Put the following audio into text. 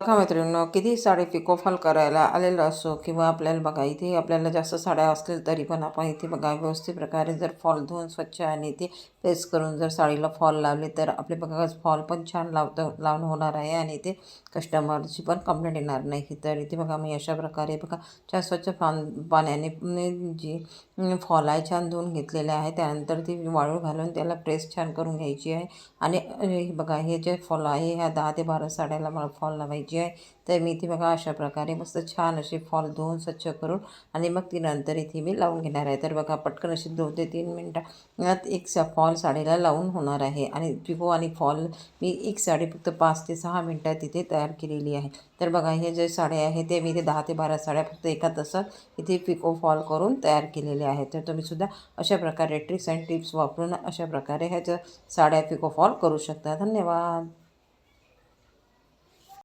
बघा मैत्रिणींनो किती साडी पिकोफॉल करायला आलेलं असो किंवा आपल्याला बघा इथे आपल्याला जास्त साड्या असतील तरी पण आपण इथे बघा व्यवस्थित प्रकारे जर फॉल धुवून स्वच्छ आणि ते प्रेस करून जर साडीला फॉल लावले तर आपले बघा फॉल पण छान लावतं लावून होणार आहे आणि ते कस्टमरची पण कंप्लेंट येणार नाही तर इथे बघा मी अशा प्रकारे बघा छान स्वच्छ पान पाण्याने जी फॉल आहे छान धुवून घेतलेले आहे त्यानंतर ती वाळू घालून त्याला प्रेस छान करून घ्यायची आहे आणि हे बघा हे जे फॉल आहे ह्या दहा ते बारा साड्याला मला फॉल लावायची आहे तर मी इथे बघा अशा प्रकारे मस्त छान असे फॉल धुवून स्वच्छ करून आणि मग ती नंतर इथे मी लावून घेणार आहे. तर बघा पटकन अशी दोन ते तीन मिनटात एक सा फॉल साडीला लावून होणार आहे आणि पिको आणि फॉल मी एक साडी फक्त पाच ते सहा मिनटात तिथे तयार केलेली आहे. तर बघा हे जे साड्या आहे ते मी इथे दहा ते बारा साड्या फक्त एका तासात इथे पिको फॉल करून तयार केलेले आहेत. तर तुम्हीसुद्धा अशा प्रकारे ट्रिक्स अँड टिप्स वापरून अशा प्रकारे ह्याच्या साड्या पिको फॉल करू शकता. धन्यवाद.